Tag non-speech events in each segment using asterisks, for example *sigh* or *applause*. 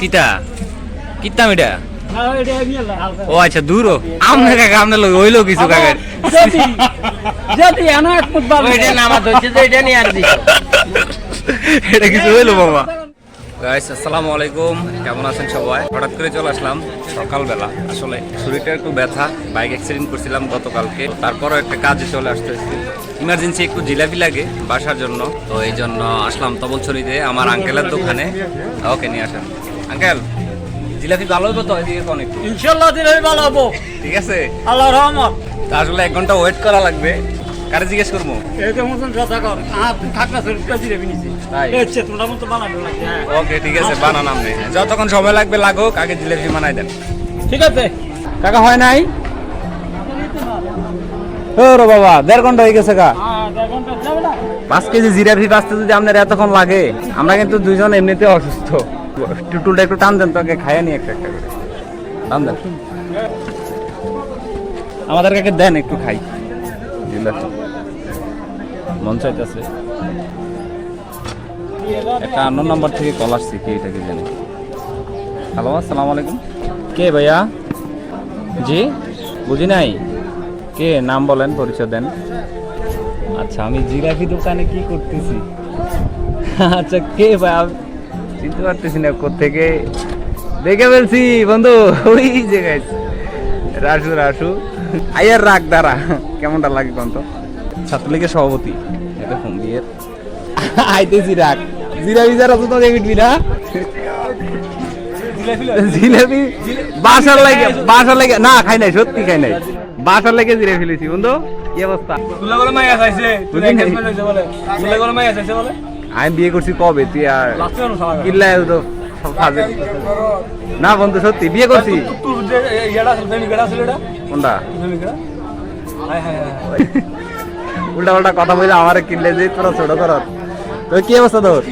কিতা? এটা এটা হালকা। ও আচ্ছা দূর আমনে কাকা আমনে লগে হইল কিছু কাকা? যদি এনা এক ফুট বাল ওইটা নামাজ হচ্ছে তো এটা নিয়ে আর এটা কিছু হইল বাবা গাইস আসসালামু আলাইকুম। কেমন আছেন সবাই? হঠাৎ করে চলে আসলাম সকালবেলা। আসলে শরীরটা একটু ব্যথা বাইক অ্যাক্সিডেন্ট করছিলাম গতকালকে। তারপরও একটা কাজে চলে আসতে ইমার্জেন্সি একটু জিলাপি লাগে বাসার জন্য। তো এই জন্য আসলাম তবলছড়িতে আমার আঙ্কেলের দোকানে। ওকে নিয়ে আসেন। আঙ্কেল জিলাপি ভালো হবে তো? এদিকে কোন একটু। ইনশাআল্লাহ দিলে ভালো হব। ঠিক আছে? আল্লাহর রহমত। আসলে এক ঘণ্টা ওয়েট করা লাগবে। কারে জিজ্ঞেস করব? এরকম মতন কথা কর আর শরীর কাজে রেবি নিছি। তাই? এসছে তোমরা মতো বানাবে হ্যাঁ ওকে ঠিক আছে বানান আপনি। যতক্ষণ সময় লাগবে লাগুক আগে জিলাপি বানাই দেন। ঠিক আছে। কাকা হয় নাই? ও রে বাবা দেড় ঘণ্টা হয়ে গেছে কা হ্যাঁ ঘণ্টা পাঁচ কেজি জিরাফি বাঁচতে যদি আপনার এতক্ষণ লাগে আমরা কিন্তু দুইজন এমনিতে অসুস্থ। টুটুলটা একটু টান দেন তোকে খাইয়ে নি একটা একটা করে। টান দেন। আমাদের কাকে দেন, একটু খাই। মন চাইতেছে। একটা অন্য নাম্বার থেকে কল আসছে, কে এটা কি জানি। হ্যালো, আসসালামু আলাইকুম। কে ভাইয়া? জি? বুঝি নাই। কে? নাম বলেন, পরিচয় দেন। আচ্ছা আমি জিরাফি দোকানে কি করতেছি? আচ্ছা কে ভাই? চিনতে পারতেছি না থেকে। দেখে ফেলছি বন্ধু ওই যে জায়গায় রাসু রাসু। আয়ার রাগ দ্বারা কেমনটা লাগে কোন তো ছাত্রলীগের সভাপতি এটা ফোন বিয়ের। আইতেছি রাগ। জিরাফি যারা তো দেখবি না জিলাপি? বাসার লাগে বাসার লাগে। না খাই নাই সত্যি খাই নাই। বাসার লাগে জিরে ফেলেছি বন্ধু। কি অবস্থা? তুলা করে মাইয়া বলে। তুলা মাইয়া চাইছে বলে। আমি বিয়ে করছি কবে? তুই আর কিল্লায় তো ফাজে না বন্ধু সত্যি বিয়ে করছি। কোনটা? *laughs* উল্টা পাল্টা কথা বলে আমার কিনলে যে তোরা ছোট কর। তো কি অবস্থা তোর?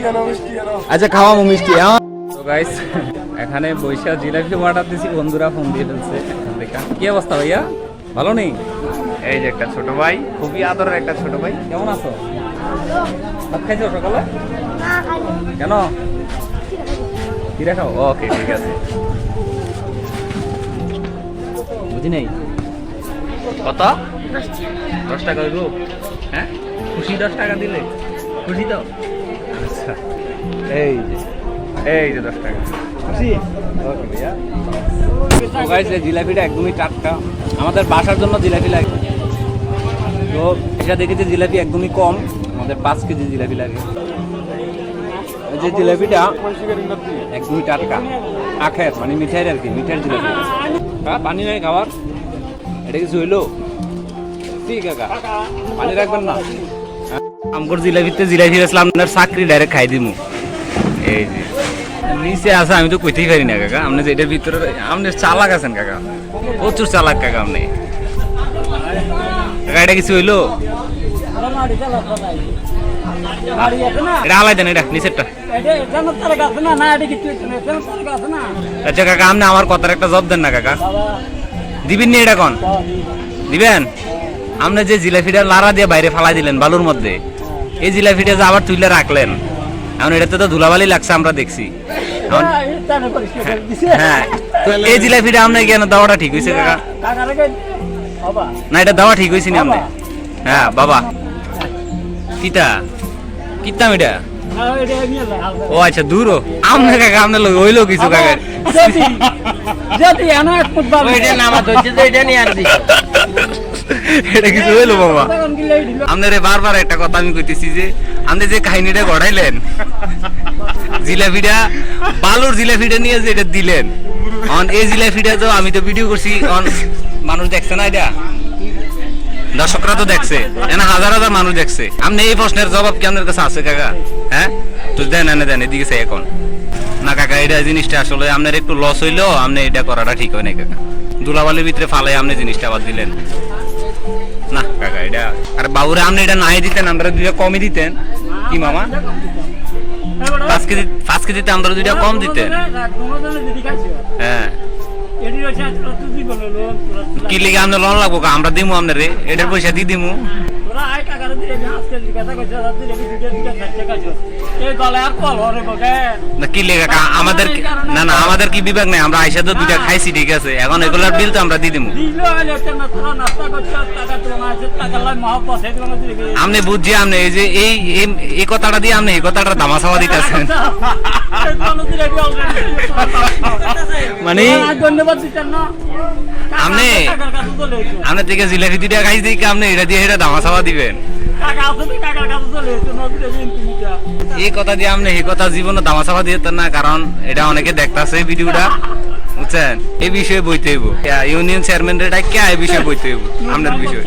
আচ্ছা খাওয়া মিষ্টি হ্যাঁ? তো গাইস এখানে বৈশা জিলাপি অর্ডার দিছি বন্ধুরা ফোন দিয়ে ফেলছে এখান থেকে। কি অবস্থা ভাইয়া? ভালো নেই? এই যে একটা ছোট ভাই খুবই আদরের একটা ছোট ভাই। কেমন আছো? ভাত খাইছো সকালে? কেন? কি রাখাও ওকে ঠিক আছে। বুঝি নেই? কত? দশ টাকা হইব। হ্যাঁ? খুশি দশ টাকা দিলে। খুশি তো? আচ্ছা। এই এই যে দশ টাকা। খুশি? ওকে ভাইয়া। জিলাপিটা একদমই টাটকা। আমাদের বাসার জন্য জিলাপি লাগে। তো এটা দেখেছি জিলাপি একদমই কম। আমাদের পাঁচ কেজি জিলাপি লাগে। যে জিলাপিটা একদমই টাটকা। আখের মানে মিঠাইয়ের আর কি, মিঠাইয়ের জিলাপি। হ্যাঁ পানি নাই খাবার? এটা কিছু হইল? ঠিক কাকা? পানি রাখবেন না? আমগর জিলাপিতে জিলাপি আসলাম আপনার চাকরি ডাইরেক্ট খাই দিমু। এই যে। নিচে আছে, আমি তো কইতেই পারি না কাকা। আপনি যে এটার ভিতরে, আপনি চালাক আছেন কাকা। প্রচুর চালাক কাকা আপনি। কাকা, এটা কিছু হইল? এটা হালাই দেন এটা নিচেরটা। আচ্ছা কাকা আপনি আমার কথার একটা জব দেন না কাকা। দিবেন নি এটা কোন দিবেন? আপনি যে জিলাপিটা লারা দিয়ে বাইরে ফালাই দিলেন বালুর মধ্যে এই জিলাপিটা যে আবার তুইলে রাখলেন এখন এটাতে তো ধুলাবালি লাগছে আমরা দেখছি। এখন হ্যাঁ তো এই জিলাপিটা আপনি কেন দেওয়াটা ঠিক হয়েছে কাকা? না এটা দেওয়া ঠিক হয়েছে না আপনি? হ্যাঁ বাবা। কিতা? কিতাম এটা ও আচ্ছা দূর আমনে কাকা আমনে লগে হইল কিছু কাকা? ওইটা নামাজ হচ্ছে তো এটা নিয়ে আর এটা কিছু হইল বাবা। আপনার বারবার একটা কথা আমি কইতেছি যে আপনি যে কাহিনীটা গড়াইলেন জিলাপিটা বালুর জিলাপিটা নিয়ে যে এটা দিলেন অন এই জিলাপিটা তো আমি তো ভিডিও করছি অন মানুষ দেখছে না এটা? দর্শকরা তো দেখছে। এনা হাজার হাজার মানুষ দেখছে। আপনি এই প্রশ্নের জবাব কি আপনার কাছে আছে, কাকা? হ্যাঁ? তো দেন, এনে দেন, এদিকে এখন। না, কাকা এটা জিনিসটা আসলে আপনার একটু লস হইল আপনি এটা করাটা ঠিক হয় না কাকা। দুলাবালির ভিতরে ফালাই আপনি জিনিসটা আবার দিলেন। না, কাকা, এটা আরে বাবুরে আপনি এটা নাই দিতেন আমরা দুইটা কমই দিতেন। কি, মামা? পাঁচ কেজি পাঁচ কেজিতে আমরা দুইটা কম দিতেন। হ্যাঁ। কি লিগে আমরা লোন লাগবো কা? আমরা দিমু আপনারে। এটার পয়সা দিয়ে দিমু। কি আমাদের না না আমাদের কি বিভাগ নেই? আমরা আইসা তো দুইটা খাইছি ঠিক আছে। এখন এগুলোর বিল তো আমরা দিয়ে দিবো আপনি বুঝছি আপনি এই যে এই এই- কথাটা দিয়ে আপনি এই কথাটা দামা সাওয়া দিতেছেন *laughs* মানে ধন্যবাদ আপনি এসো। আপনি থেকে জিলাপি দেখে আপনি এটা দিয়ে এটা দামা দিবেন। এই কথা দিয়ে আপনি এই কথা জীবনে দামা দিয়ে না কারণ এটা অনেকে দেখতাছে ভিডিওটা বুঝছেন? এই বিষয়ে বইতে হইব। ইউনিয়ন চেয়ারম্যান রে ডাকিয়া এই বিষয়ে বইতে হইব আপনার বিষয়।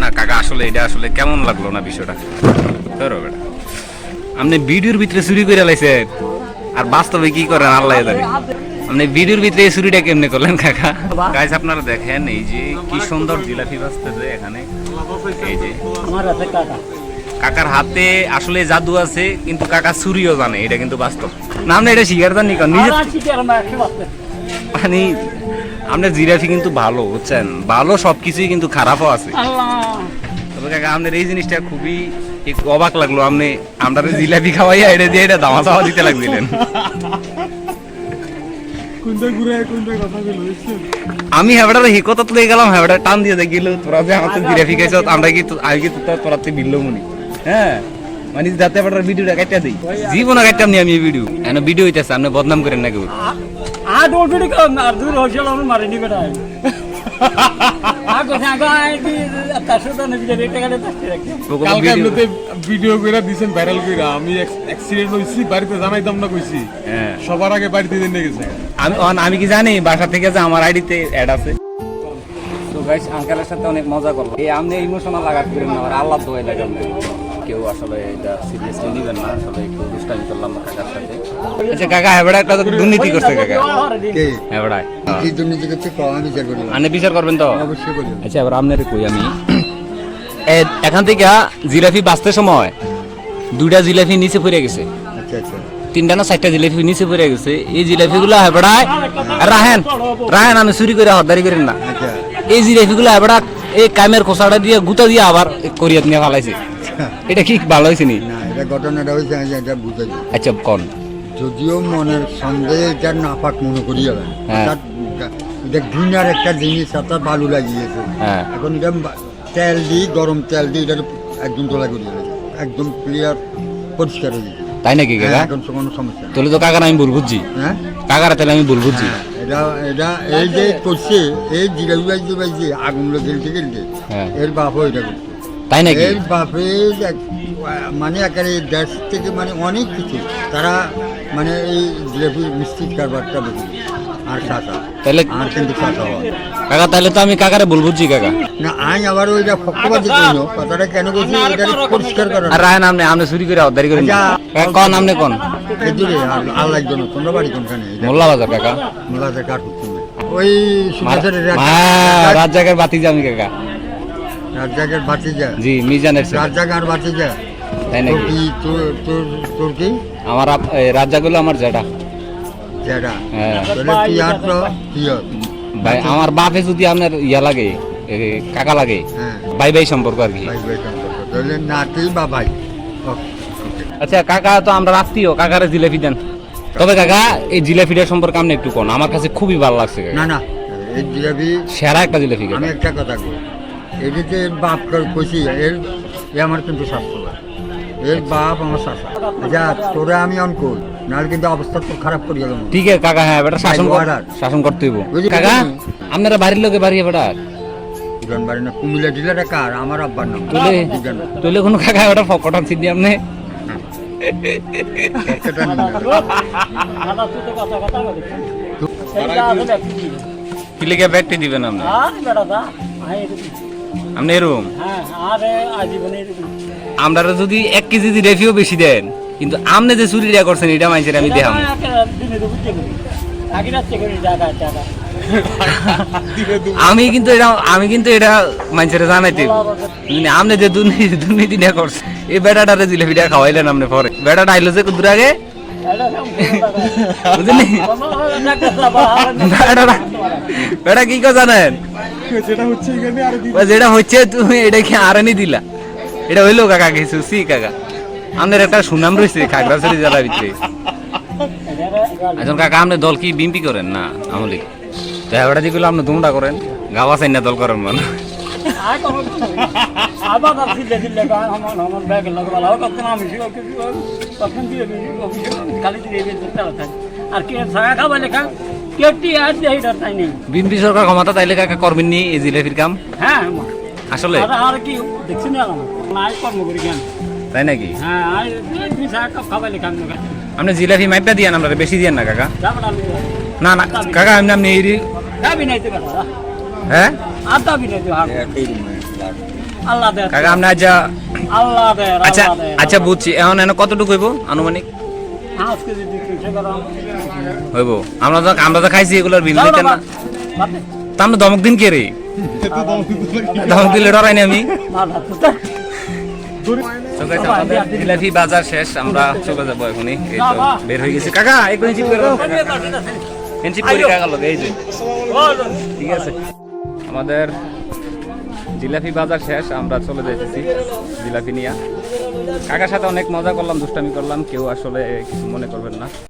না কাকা আসলে এটা আসলে কেমন লাগল না বিষয়টা? ধরো বেটা। আপনি ভিডিওর ভিতরে চুরি করে লাইছেন আর বাস্তবে কি করেন আল্লাহ জানে। আপনি ভিডিওর ভিতরে এই চুরিটা কেমনে করলেন কাকা? গাইস আপনারা দেখেন এই যে কি সুন্দর জিলাপি বাজতেছে এখানে। এই যে। আমার আছে কাকা। কাকার হাতে আসলে জাদু আছে কিন্তু কাকা চুরিও জানে এটা কিন্তু বাস্তব। না আপনি এটা শিকার জানি কারণ নিজে আমার মানে আপনার জিলাপি কিন্তু ভালো বুঝছেন? ভালো সবকিছুই কিন্তু খারাপও আছে। আল্লাহ। তবে কাকা আপনার এই জিনিসটা খুবই অবাক লাগল আপনি আমরা জিলাপি খাওয়াইয়া এটা দিয়ে এটা দামা চাওয়া দিতে লাগছিলেন আমি হেবড়ার হি কথা তুলে গেলাম হেবড়া টান দিয়ে দেখিল তোরা যে জিলাপি খাইছ আমরা কি আমি কি তোরা বিললো মনি হ্যাঁ মানে যাতে হেবড়ার ভিডিওটা কাটা দেই জীবনে কাটতাম নি আমি এই ভিডিও এনে ভিডিও হইতাছে আপনি বদনাম করেন না কেউ আর দূর হয়েছিল আমি মারিনি বেটা কালকে ভিডিও দিছেন ভাইরাল কইরা। আমি অ্যাক্সিডেন্ট হইছি বাড়িতে জানাইতাম না কইছি। হ্যাঁ। সবার আগে বাড়িতে গেছে। আমি আমি কি জানি? বাসা থেকে যে আমার আইডিতে অ্যাড আছে। তো গাইস আঙ্কেলের সাথে অনেক মজা করল এই আমি ইমোশনাল লাগাত করেন না আর আল্লাহ কেউ আসলে এটা সিরিয়াসলি নিবেন না আসলে একটু দুষ্টামি করলাম কাকার সাথে। আচ্ছা কাকা হেবড়া একটা দুর্নীতি করছে কাকা। কে? হেবড়ায়। কি দুর্নীতি করছে আমি বিচার করি আপনি বিচার করবেন তো? অবশ্যই করি আচ্ছা এবার আপনার কই আমি? এখান থেকে জিলাপি বাঁচতে সময় দুইটা জিলাপি নিচে পড়ে গেছে। আচ্ছা আচ্ছা। তিনটা না চারটা জিলাপি নিচে পড়ে গেছে। এই জিলাপি গুলো হেবড়ায় রাহেন রাহেন আমি চুরি করে হদারি করেন না। আচ্ছা। এই জিলাপি গুলো হেবড়া এই কামের খোসাটা দিয়ে গুতা দিয়ে আবার করিয়াত নিয়ে ফালাইছে। এটা কি ভালো হয়েছে নি? না এটা ঘটনাটা হয়েছে আমি এটা বুঝে আচ্ছা কন? যদিও মনের সন্দেহে এটা নাপাক মনে করি যাবে হ্যাঁ। এটা ঘৃণার একটা জিনিস অর্থাৎ ভালো লাগিয়েছে। হ্যাঁ। এখন এটা তেল দিই গরম তেল দিই এটা একদম তোলা করি একদম ক্লিয়ার পরিষ্কার হয়ে তাই নাকি কাকা? হ্যাঁ, এখন কোনো সমস্যা তাহলে তো কাকার আমি ভুল বুঝছি। হ্যাঁ? কাকার তাহলে আমি ভুল বুঝছি। এটা এটা এই যে করছে এই বাইছে বাইছে আগুন গেলতে গেলতে। এর বাপও এটা করছে। তাই নাকি? এর বাপে মানে একেবারে দেশ থেকে মানে অনেক কিছু। তারা মানে এই জিলেপি মিষ্টির কারবারটা বেশি আর সাঁচা তাহলে আর কিন্তু সাঁচা হয়। কাকা তাহলে তো আমি কাকারে ভুল বুঝছি কাকা। না আমি আবার ওইটা পক্ষপাতি করিল কথাটা কেন বলছি এটা পরিষ্কার করা আর রাহেন আপনি আপনি চুরি করে হদারি করেন না। আচ্ছা। কাকা, কন? এদিকে আর আল্লাহ জন্য তোমরা বাড়ি কোনখানে? মোল্লা বাজার কাকা। কাঠ করতে হবে। ওই রাত জায়গার বাতি যামি কাকা। রাজ্জাকের যা জি মিজানের ছেলে। রাজ্জাক আর যা তাই নাকি? তোর তোর তোর কি? আমার এই আমার যেটা যেটা হ্যাঁ। তুই আর তো ভাই আমার বাপে যদি আপনার ইয়া লাগে কাকা লাগে হ্যাঁ। ভাই ভাই সম্পর্ক আর কি। ভাই ভাই সম্পর্ক। তাহলে নাতি বা ভাই। আচ্ছা কাকা তো আমরা রাত্রিও কাকারে জিলাপি দেন। তবে কাকা এই জিলাপিটা সম্পর্কে আপনি একটু কোন। আমার কাছে খুবই ভালো লাগছে না না এই জিলাপি সেরা একটা জিলাপি আমি একটা কথা কই। এটি যে এর বাপ করে কইছি এর এ আমার কিন্তু স্বাস্থ্য। এর বাপ আমার শাসা যা তোরা আমি অন কই নাহলে কিন্তু অবস্থা তো খারাপ করে গেল ঠিক আছে কাকা হ্যাঁ বেটা শাসন কর শাসন করতে হইব? কাকা আপনারা বাড়ির লোকে বাড়ি বেটা? পুরান বাড়ি না কুমিল্লা জেলাটা কার আমার আব্বার নাম। তুলে? তুলে কোনো কাকা ওটা ফকটান সিদ্ধি আপনি। কি লিখে ব্যাগটি দিবেন আপনি? আপনি এরকম? হ্যাঁ আরে আজীবনে এরকম। আমরা যদি এক কেজি রেফিও বেশি দেন কিন্তু আপনি যে চুরিটা করছেন এটা মাইছেন আমি এটা দেখাম আমি কিন্তু এটা আমি কিন্তু এটা মানুষের জানাইতে। মানে আপনি যে দুর্নীতি দুর্নীতিটা করছেন এই বেটাটারে জিলেপিটা খাওয়াইলেন আপনি পরে। বেটাটা আইলো যে দূর আগে। বুঝলি? আর বেটা কি কথা জানেন যেটা হচ্ছে এখানে আর তুমি এটা কি আরানি দিলা। এটা হইল কাকা কিছু, সি কাকা। আমাদের একটা সুনাম রয়েছে, খাগড়াছড়ি জেলার ভিতরে। একজন কাকা আপনি দল কি বিম্পি করেন? না, আমলি। তো এবারে যেগুলো আপনি দুমটা করেন, গাওয়া চাই না দল করেন মানে আর আবার কাছে দেখলে গান আমার আমার ব্যাগ লাগবা লাও কত আমি শিও কিছু তখন দিয়ে খালি দিয়ে দিয়ে চলা থাকে আর কে ছায়া খাবা লেখা? কেটি আর দেই তাই নেই। বিম্পি সরকার ক্ষমতা তাইলে কাকা করবেন নি এই জিলেপির কাম? হ্যাঁ আসলে? আর আর কি দেখছি না আমার নাই কর্ম করি কেন? তাই নাকি? হ্যাঁ আর দুই ছায়া কাপ খাবা লেখা আমি আপনি জিলাপি মাইপটা দিয়ে আমরা বেশি দিয়ে না কাকা। না না কাকা এমনি আপনি এই হ্যাঁ? আল্লাহ কাকা আপনি আচ্ছা আল্লাহ আচ্ছা আচ্ছা বুঝছি এখন এনে কতটুকু হইব আনুমানিক হইব আমরা তো আমরা তো খাইছি এগুলোর বিল যাও না তা আমরা দমক দিন কে রে দমক দিলে ডরাই না আমি বাজার শেষ আমরা চলে যাব এখনই এই তো বের হয়ে গেছি কাকা একটু চিপ করে চিপ করি কাকা লোক এই যে ঠিক আছে আমাদের জিলাপি বাজার শেষ, আমরা চলে যেতেছি জিলাপি নিয়ে। কাকার সাথে অনেক মজা করলাম, দুষ্টামি করলাম, কেউ আসলে কিছু মনে করবেন না।